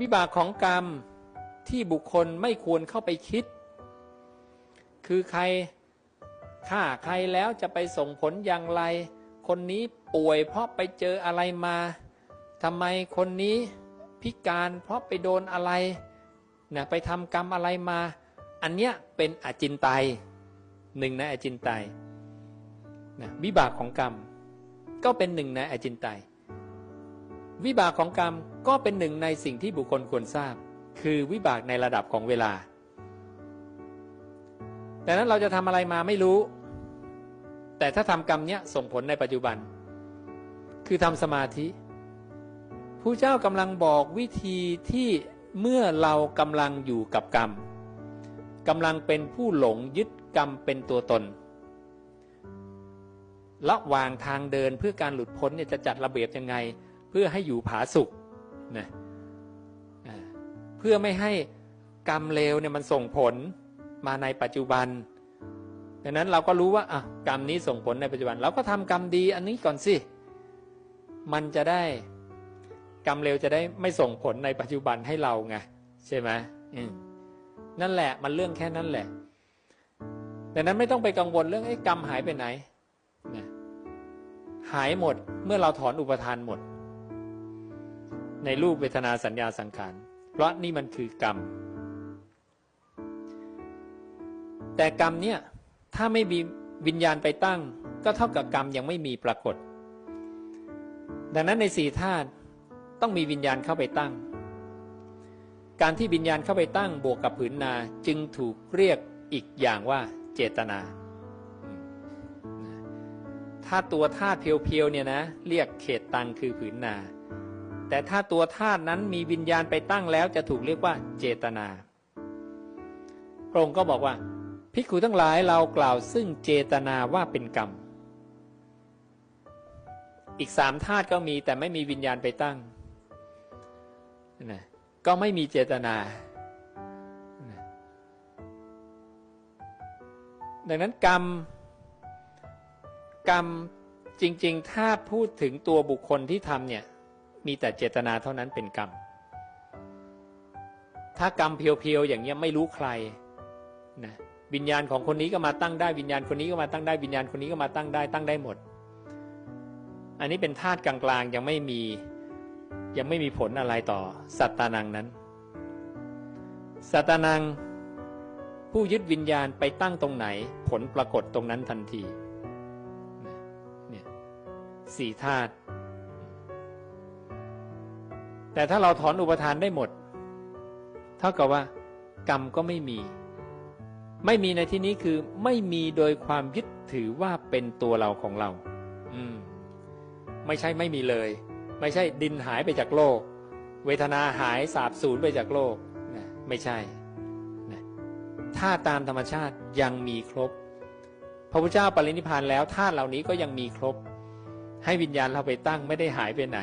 วิบากของกรรมที่บุคคลไม่ควรเข้าไปคิด คือใครฆ่าใครแล้วจะไปส่งผลอย่างไร คนนี้ป่วยเพราะไปเจออะไรมาทำไมคนนี้พิการเพราะไปโดนอะไรนะไปทำกรรมอะไรมา อันเนี้ยเป็นอจินไตยหนึ่งในอจินไตยนะวิบากของกรรม ก็เป็นหนึ่งในอจินไตย วิบากของกรรมก็เป็นหนึ่งในสิ่งที่บุคคลควรทราบ คือวิบากในระดับของเวลา แต่นั้นเราจะทำอะไรมาไม่รู้ แต่ถ้าทำกรรมเนี้ยส่งผลในปัจจุบัน คือทำสมาธิผู้เจ้ากำลังบอกวิธีที่เมื่อเรากำลังอยู่กับกรรมกำลังเป็นผู้หลงยึดกรรมเป็นตัวตนระหว่างทางเดินเพื่อการหลุดพ้นเนี่ยจะจัดระเบียบยังไง เพื่อให้อยู่ผาสุกนะเพื่อไม่ให้กรรมเลวเนี่ยมันส่งผลมาในปัจจุบันดังนั้นเราก็รู้ว่าอะกรรมนี้ส่งผลในปัจจุบัน เราก็ทำกรรมดีอันนี้ก่อนสิ มันจะได้กรรมเร็วจะได้ไม่ส่งผลในปัจจุบันให้เราไงใช่ไหมมนั่นแหละมันเรื่องแค่นั้นแหละดังนั้นไม่ต้องไปกังวลเรื่องไอ้กรรมหายไปไหนนะหายหมดเมื่อเราถอนอุปทานหมด ในรูปเวทนาสัญญาสังขาร เพราะนี่มันคือกรรม แต่กรรมเนี่ยถ้าไม่มีวิญญาณไปตั้ง ก็เท่ากับกรรมยังไม่มีปรากฏ ดังนั้นในสี่ธาตุต้องมีวิญญาณเข้าไปตั้ง การที่วิญญาณเข้าไปตั้งบวกกับผืนนาจึงถูกเรียกอีกอย่างว่าเจตนา ถ้าตัวธาตุเพียวๆเนี่ยนะ เรียกเขตตังคือผืนนา แต่ถ้าตัวธาตุนั้นมีวิญญาณไปตั้งแล้วจะถูกเรียกว่าเจตนาพระองค์ก็บอกว่าภิกขุทั้งหลายเรากล่าวซึ่งเจตนาว่าเป็นกรรม อีกสามธาตุก็มีแต่ไม่มีวิญญาณไปตั้งนะก็ไม่มีเจตนานะดังนั้นกรรม กรรมจริง ๆ ถ้าพูดถึงตัวบุคคลที่ทำเนี่ย มีแต่เจตนาเท่านั้นเป็นกรรม ถ้ากรรมเพียวๆอย่างเงี้ยไม่รู้ใครนะวิญญาณของคนนี้ก็มาตั้งได้วิญญาณคนนี้ก็มาตั้งได้วิญญาณคนนี้ก็มาตั้งได้ตั้งได้หมด อันนี้เป็นธาตุกลางๆยังไม่มียังไม่มีผลอะไรต่อสัตตานังนั้น สัตตานังผู้ยึดวิญญาณไปตั้งตรงไหน ผลปรากฏตรงนั้นทันที เนี่ยสี่ธาตุ แต่ถ้าเราถอนอุปทานได้หมด เท่ากับว่า กรรมก็ไม่มี ไม่มีในที่นี้คือไม่มีโดยความยึดถือว่าเป็นตัวเราของเรา อืม ไม่ใช่ไม่มีเลย ไม่ใช่ดินหายไปจากโลก เวทนาหายสาบสูญไปจากโลกนะไม่ใช่นะถ้าตามธรรมชาติยังมีครบ พระพุทธเจ้าปรินิพพานแล้วธาตุเหล่านี้ก็ยังมีครบ ให้วิญญาณเราไปตั้งไม่ได้หายไปไหน